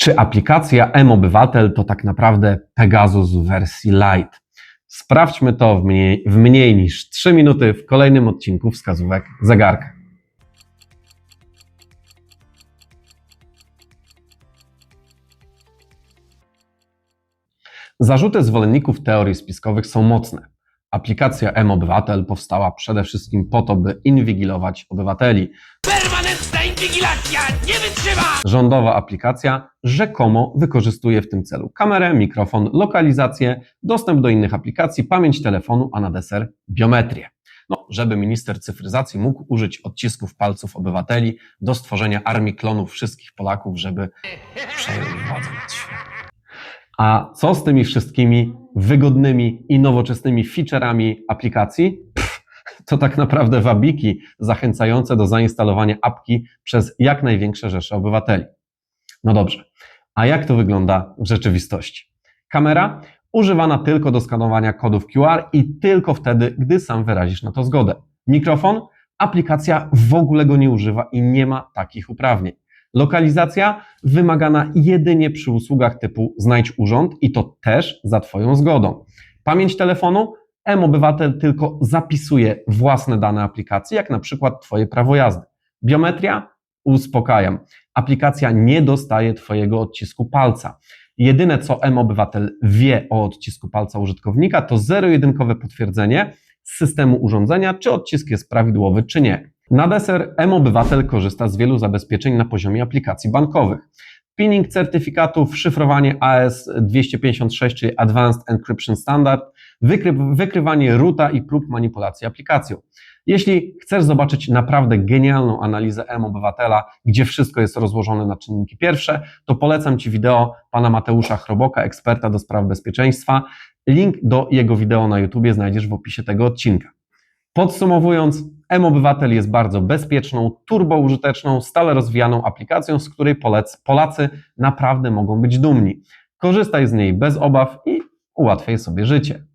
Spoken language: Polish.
Czy aplikacja M-Obywatel to tak naprawdę Pegasus w wersji light? Sprawdźmy to w mniej, w mniej niż 3 minuty w kolejnym odcinku wskazówek zegarka. Zarzuty zwolenników teorii spiskowych są mocne. Aplikacja M-Obywatel powstała przede wszystkim po to, by inwigilować obywateli, Permanentna inwigilacja nie wytrzyma! Rządowa aplikacja rzekomo wykorzystuje w tym celu kamerę, mikrofon, lokalizację, dostęp do innych aplikacji, pamięć telefonu, a na deser biometrię. No, żeby minister cyfryzacji mógł użyć odcisków palców obywateli do stworzenia armii klonów wszystkich Polaków, żeby przejąć władzę nad. A co z tymi wszystkimi wygodnymi i nowoczesnymi featureami aplikacji? To tak naprawdę wabiki zachęcające do zainstalowania apki przez jak największe rzesze obywateli. No dobrze, a jak to wygląda w rzeczywistości? Kamera używana tylko do skanowania kodów QR i tylko wtedy, gdy sam wyrazisz na to zgodę. Mikrofon aplikacja w ogóle go nie używa i nie ma takich uprawnień. Lokalizacja wymagana jedynie przy usługach typu znajdź urząd i to też za Twoją zgodą. Pamięć telefonu M-Obywatel tylko zapisuje własne dane aplikacji, jak na przykład Twoje prawo jazdy. Biometria? Uspokajam. Aplikacja nie dostaje Twojego odcisku palca. Jedyne, co M-Obywatel wie o odcisku palca użytkownika, to zero-jedynkowe potwierdzenie z systemu urządzenia, czy odcisk jest prawidłowy, czy nie. Na deser M-Obywatel korzysta z wielu zabezpieczeń na poziomie aplikacji bankowych. Pinning certyfikatów, szyfrowanie AS256, czyli Advanced Encryption Standard, wykry wykrywanie ruta i prób manipulacji aplikacją. Jeśli chcesz zobaczyć naprawdę genialną analizę M-Obywatela, gdzie wszystko jest rozłożone na czynniki pierwsze, to polecam Ci wideo pana Mateusza Chroboka, eksperta do spraw bezpieczeństwa. Link do jego wideo na YouTubie znajdziesz w opisie tego odcinka. Podsumowując, M-Obywatel jest bardzo bezpieczną, turboużyteczną, stale rozwijaną aplikacją, z której Polacy naprawdę mogą być dumni. Korzystaj z niej bez obaw i ułatwiaj sobie życie.